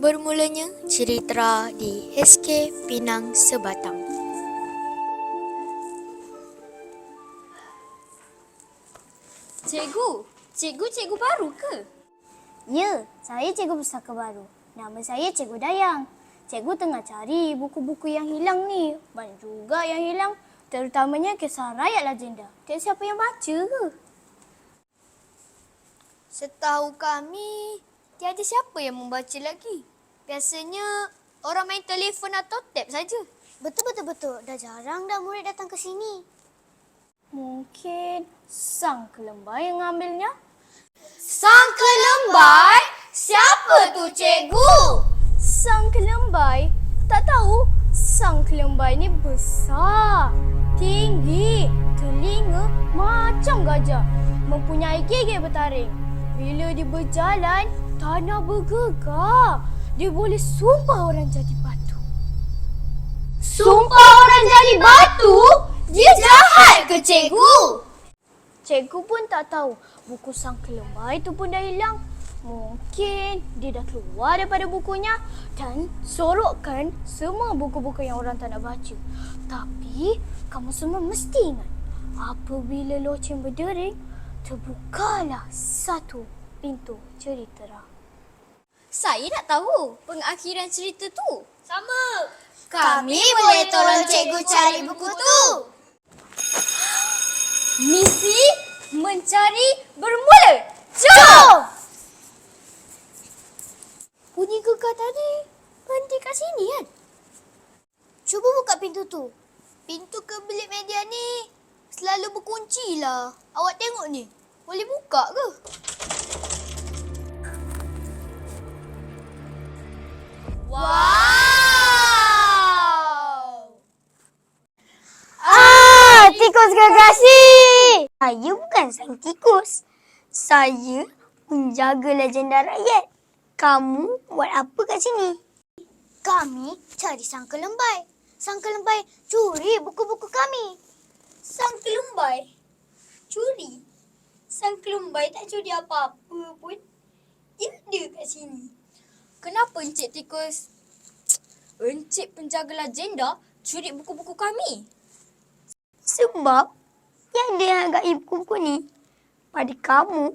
Bermulanya cerita di SK Pinang Sebatang. Cikgu, cikgu cikgu baru ke? Ya, saya cikgu pustaka baru. Nama saya Cikgu Dayang. Cikgu tengah cari buku-buku yang hilang ni. Banyak juga yang hilang. Terutamanya kisah rakyat legenda. Tiada siapa yang baca ke? Setahu kami, tiada siapa yang membaca lagi. Biasanya orang main telefon atau tab saja. Betul-betul-betul. Dah jarang dah murid datang ke sini. Mungkin sang kelembar yang ngambilnya? Sang kelembai? Siapa tu cikgu? Sang kelembai? Tak tahu. Sang kelembai ni besar, tinggi, telinga macam gajah. Mempunyai gigi bertaring. Bila dia berjalan, tanah bergegar. Dia boleh sumpah orang jadi batu. Sumpah orang jadi batu? Dia jahat ke cikgu? Cikgu pun tak tahu buku sang kelembar itu pun dah hilang. Mungkin dia dah keluar daripada bukunya dan sorokkan semua buku-buku yang orang tak nak baca. Tapi kamu semua mesti ingat apabila loceng berdering, terbukalah satu pintu cerita. Saya nak tahu pengakhiran cerita tu. Sama. Kami boleh tolong cikgu cari buku tu. Misi mencari bermula. Jom! Bunyi gegar tadi berhenti kat sini kan? Cuba buka pintu tu. Pintu ke bilik media ni selalu berkunci lah. Awak tengok ni. Boleh buka ke? Tikus gergasi! Saya bukan sang tikus. Saya menjaga legenda rakyat. Kamu buat apa kat sini? Kami cari sang kelembai. Sang kelembai curi buku-buku kami. Sang kelumbai curi. Sang kelumbai tak curi apa-apa pun. Dia ada kat sini. Kenapa Encik Tikus? Encik penjaga legenda curi buku-buku kami. Sebab yang dia hargai buku-buku ni pada kamu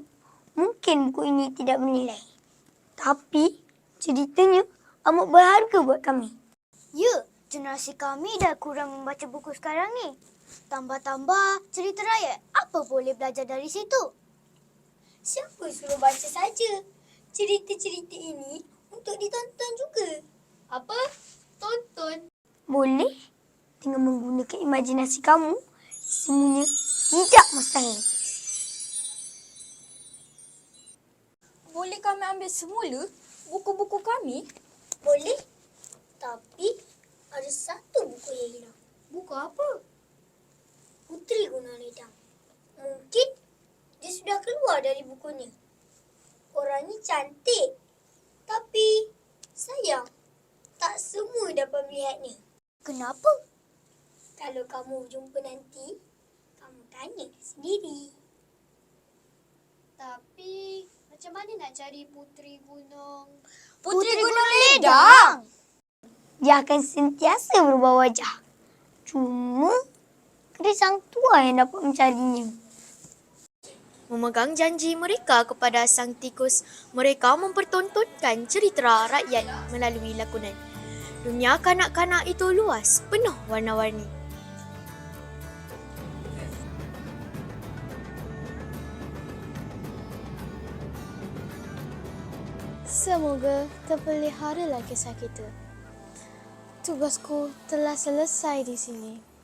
mungkin buku ini tidak bernilai. Tapi ceritanya amat berharga buat kami. Ya, generasi kami dah kurang membaca buku sekarang ni. Tambah-tambah cerita rakyat, apa boleh belajar dari situ? Siapa suruh baca saja? Cerita-cerita ini untuk ditonton juga. Apa? Tonton. Boleh imajinasi kamu, semuanya tidak mustahil. Boleh kami ambil semula buku-buku kami? Boleh. Tapi ada satu buku yang hilang. Buku apa? Putri Guna Redang. Mungkin dia sudah keluar dari buku ni. Orang ni cantik. Tapi sayang, tak semua dapat melihat ni. Kenapa? Kalau kamu jumpa nanti, kamu tanya sendiri. Tapi macam mana nak cari Putri Gunung? Putri Gunung Ledang! Dia akan sentiasa berubah wajah. Cuma ada sang tua yang dapat mencarinya. Memegang janji mereka kepada sang tikus, mereka mempertontonkan cerita rakyat melalui lakonan. Dunia kanak-kanak itu luas, penuh warna-warni. Semoga terpeliharalah kisah kita. Tugasku telah selesai di sini.